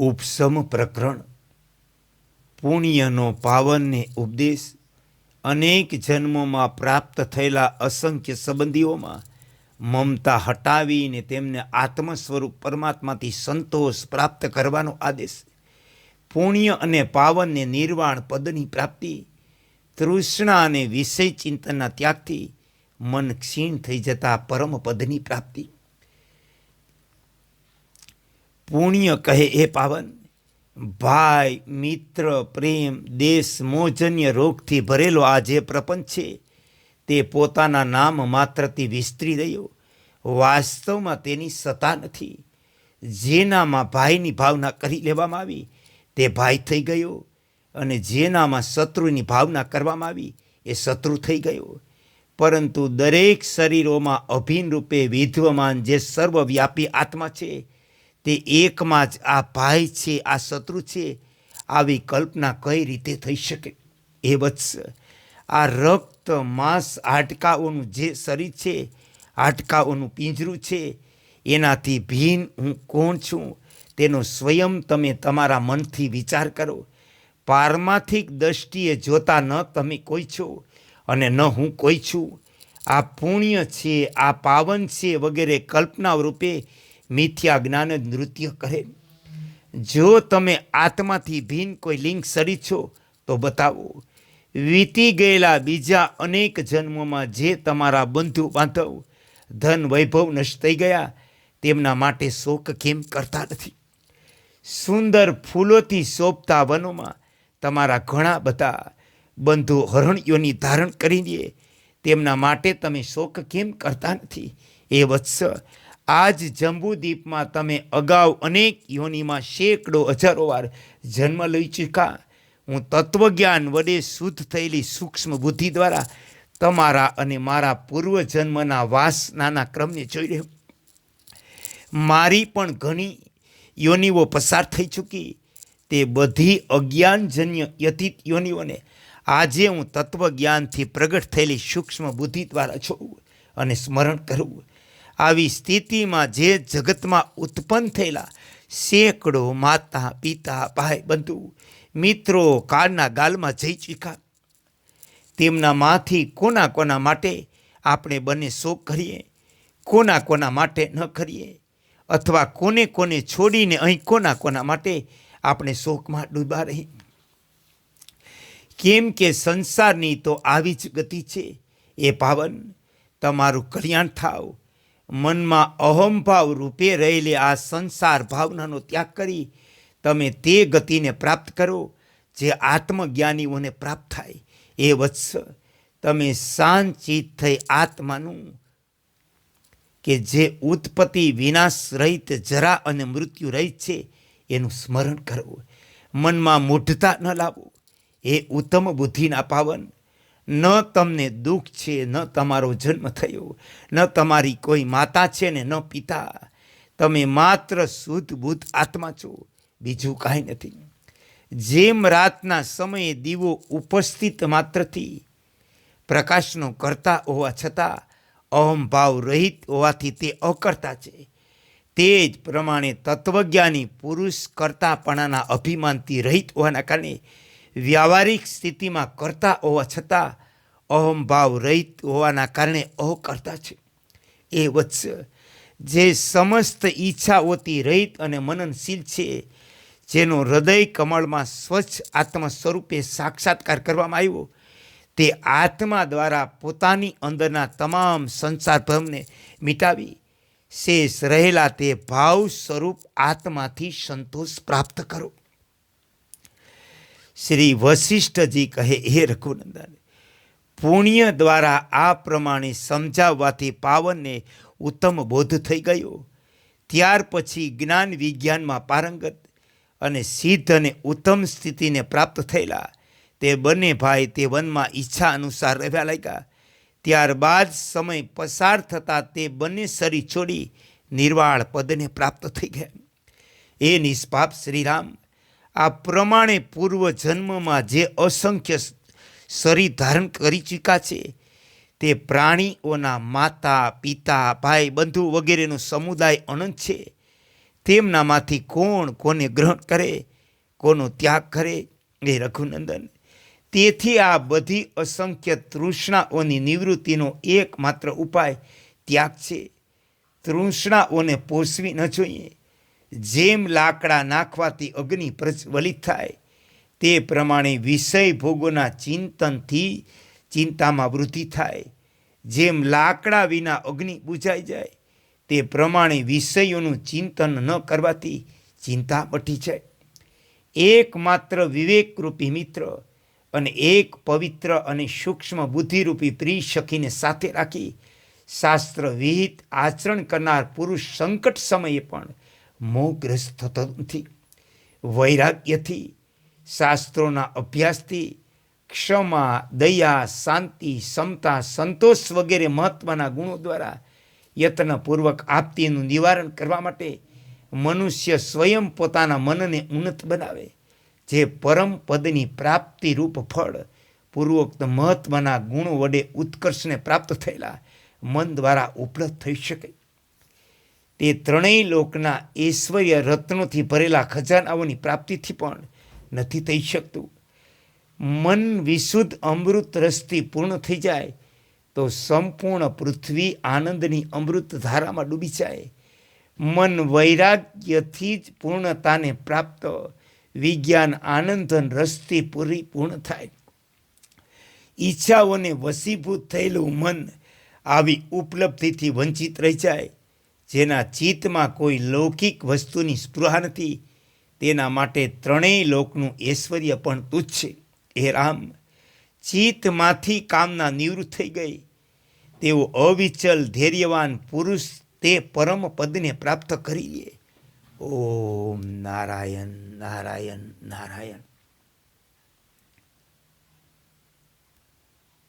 ઉપસમ પ્રકરણ. પુણ્યનો પાવનને ઉપદેશ. અનેક જન્મોમાં પ્રાપ્ત થયેલા અસંખ્ય સંબંધીઓમાં મમતા હટાવીને તેમને આત્મ સ્વરૂપ પરમાત્માથી સંતોષ પ્રાપ્ત કરવાનો આદેશ. પુણ્ય અને પાવનને નિર્વાણ પદની પ્રાપ્તિ. તૃષ્ણા અને વિષય ચિંતનના ત્યાગથી મન ક્ષીણ થઈ જતા પરમ પદની પ્રાપ્તિ. પુણ્ય કહે એ પાવન. ભાઈ, મિત્ર, પ્રેમ, દેશ, મોજન્ય રોગથી ભરેલો આ જે પ્રપંચ છે, તે પોતાના નામ માત્રથી વિસ્તરી રહ્યો. વાસ્તવમાં તેની સત્તા નથી. જેનામાં ભાઈની ભાવના કરી લેવામાં આવી, તે ભાઈ થઈ ગયો અને જેનામાં શત્રુની ભાવના કરવામાં આવી, એ શત્રુ થઈ ગયો. પરંતુ દરેક શરીરોમાં અભિન્ન રૂપે વિધ્વમાન જે સર્વવ્યાપી આત્મા છે તે એકમાં જ આ ભાઈ છે, આ શત્રુ છે, આવી કલ્પના કઈ રીતે થઈ શકે? એ વત્સ આ રક્ત માંસ હાડકાઓનું જે શરીર છે, હાડકાઓનું પિંજરું છે, એનાથી ભીન હું કોણ છું? તેનો સ્વયં તમે તમારા મનથી વિચાર કરો. પારમાર્થિક દ્રષ્ટિએ જોતા ન તમે કોઈ છો અને ન હું કોઈ છું. આ પુણ્ય છે, આ પાવન છે વગેરે કલ્પના રૂપે મિથ્યા જ્ઞાન નૃત્ય કરે. જો તમે આત્માથી ભિન્ન કોઈ લિંગ સરી છો, તો બતાવો. વીતી ગયેલા બીજા અનેક જન્મોમાં જે તમારા બંધુ બાંધવ, ધન વૈભવ નષ્ટ થઈ ગયા, તેમના માટે શોક કેમ કરતા નથી? સુંદર ફૂલોથી શોભતા વનોમાં તમારા ઘણા બધા બંધુ હરણિયોની ધારણ કરી દે. તેમના માટે તમે શોક કેમ કરતા નથી? એ વત્સ આજ જંબુદ્વીપમાં તમે અગાઉ અનેક યોનિમાં શેકડો હજારો વાર જન્મ લઈ ચૂક્યા. હું તત્વજ્ઞાન વડે શુદ્ધ થયેલી સૂક્ષ્મ બુદ્ધિ દ્વારા તમારા અને મારા પૂર્વજન્મના વાસનાના ક્રમને જોઈ રહ્યો. મારી પણ ઘણી યોનિઓ પસાર થઈ ચૂકી. તે બધી અજ્ઞાનજન્ય યથિત યોનિઓને આજે હું તત્વજ્ઞાનથી પ્રગટ થયેલી સૂક્ષ્મ બુદ્ધિ દ્વારા જોઉં અને સ્મરણ કરું. આવી સ્થિતિમાં જે જગતમાં ઉત્પન્ન થયેલા સેંકડો માતા, પિતા, ભાઈ, બંધુ, મિત્રો કાળના ગાલમાં જઈ ચીકા તેમના માંથી કોના કોના માટે આપણે બંને શોક કરીએ, કોના કોના માટે ન કરીએ, અથવા કોને કોને છોડીને અહીં કોના કોના માટે આપણે શોકમાં ડૂબા રહી કેમ કે સંસારની તો આવી જ ગતિ છે. એ પાવન, તમારું કલ્યાણ થાવ મનમાં અહમભાવ રૂપે રહેલી આ સંસાર ભાવનાનો ત્યાગ કરી તમે તે ગતિને પ્રાપ્ત કરો જે આત્મજ્ઞાનીઓને પ્રાપ્ત થાય. એ વત્સ તમે શાંતચિત થઈ આત્માનું કે જે ઉત્પત્તિ વિનાશ રહિત જરા અને મૃત્યુ રહિત છે એનું સ્મરણ કરવું મનમાં મૂઢતા ન લાવવું એ ઉત્તમ બુદ્ધિના પાવન ન તમને દુઃખ છે, ન તમારો જન્મ થયો, ન તમારી કોઈ માતા છે ને ન પિતા. તમે માત્ર શુદ્ધ બુદ્ધ આત્મા છો, બીજું કાંઈ નથી. જેમ રાતના સમયે દીવો ઉપસ્થિત માત્રથી પ્રકાશનો કરતા હોવા છતાં અહમભાવ રહિત હોવાથી તે અકર્તા છે. તે જ પ્રમાણે તત્વજ્ઞાની પુરુષ કરતાપણાના અભિમાનથી રહિત હોવાના કારણે વ્યવહારિક સ્થિતિમાં કરતા હોવા છતાં અહમભાવ રહિત હોવાના કારણે અકર્તા છે. એ વત્સ જે સમસ્ત ઈચ્છાઓથી રહિત અને મનનશીલ છે, જેનો હૃદય કમળમાં સ્વચ્છ આત્મ સ્વરૂપે સાક્ષાત્કાર કરવામાં આવ્યો, તે આત્મા દ્વારા પોતાની અંદરના તમામ સંસાર ભ્રમને મિટાવી શેષ રહેલા તે ભાવ સ્વરૂપ આત્માથી સંતોષ પ્રાપ્ત કરો. શ્રી વશિષ્ઠજી કહે, હે રઘુનંદન પુણ્ય દ્વારા આ પ્રમાણે સમજાવવાથી પાવનને ઉત્તમ બોધ થઈ ગયો. ત્યાર પછી જ્ઞાન વિજ્ઞાનમાં પારંગત અને સિદ્ધ અને ઉત્તમ સ્થિતિને પ્રાપ્ત થયેલા. તે બંને ભાઈ તે વનમાં ઈચ્છા અનુસાર રહેવા લાગ્યા. ત્યારબાદ સમય પસાર થતાં તે બંને શરીર છોડી નિર્વાળ પદને પ્રાપ્ત થઈ ગયા. એ નિષ્પાપ શ્રીરામ. આ પ્રમાણે પૂર્વ જન્મમાં જે અસંખ્ય શરીર ધારણ કરી ચૂક્યા છે. તે પ્રાણીઓના માતા, પિતા, ભાઈ, બંધુ વગેરેનો સમુદાય અનંત છે. તેમનામાંથી કોણ કોને ગ્રહણ કરે, કોનો ત્યાગ કરે, એ રઘુનંદન. તેથી આ બધી અસંખ્ય તૃષ્ણાઓની નિવૃત્તિનો એકમાત્ર ઉપાય ત્યાગ છે. તૃષ્ણાઓને પોષવી ન જોઈએ. જેમ લાકડા નાખવાથી અગ્નિ પ્રજ્વલિત થાય તે પ્રમાણે વિષય ભોગોના ચિંતનથી ચિંતામાં વૃદ્ધિ થાય. જેમ લાકડા વિના અગ્નિ બુઝાઈ જાય, તે પ્રમાણે વિષયોનું ચિંતન ન કરવાથી ચિંતા મટી જાય. એકમાત્ર વિવેકરૂપી મિત્ર અને એક પવિત્ર અને સૂક્ષ્મ બુદ્ધિરૂપી પ્રિય સખીને સાથે રાખી શાસ્ત્ર વિહિત આચરણ કરનાર પુરુષ સંકટ સમયે પણ મોહગ્રસ્ત થતો નથી. વૈરાગ્યથી શાસ્ત્રોના અભ્યાસથી ક્ષમા, દયા, શાંતિ ક્ષમતા સંતોષ વગેરે મહત્વના ગુણો દ્વારા યત્નપૂર્વક આપતીનું નિવારણ કરવા માટે મનુષ્ય સ્વયં પોતાના મનને ઉન્નત બનાવે, જે પરમ પદની પ્રાપ્તિ રૂપ ફળ પૂર્વોક્ત મહત્વના ગુણો વડે ઉત્કર્ષને પ્રાપ્ત થયેલા મન દ્વારા ઉપલબ્ધ થઈ શકે. તે ત્રણેય લોકના ઐશ્વર્ય રત્નોથી ભરેલા ખજાનાઓની પ્રાપ્તિથી પણ નથી થઈ શકતું. મન વિશુદ્ધ અમૃત રસથી પૂર્ણ થઈ જાય તો સંપૂર્ણ પૃથ્વી આનંદની અમૃત ધારામાં ડૂબી જાય. મન વૈરાગ્યથી જ પૂર્ણતાને પ્રાપ્ત, વિજ્ઞાન આનંદન રસથી પૂરી પૂર્ણ થાય. ઈચ્છાઓને વસીભૂત થયેલું મન આવી ઉપલબ્ધિથી વંચિત રહી જાય, જેના ચિત્તમાં કોઈ લૌકિક વસ્તુની સ્પૃહા નથી. તેના માટે ત્રણેય લોકનું ઐશ્વર્ય પણ તુચ્છ છે. હે રામ, ચિત્તમાંથી કામના નિવૃત્ત થઈ ગઈ. તેઓ અવિચલ, ધૈર્યવાન પુરુષ તે પરમ પદને પ્રાપ્ત કરી લે. ઓમ નારાયણ નારાયણ નારાયણ.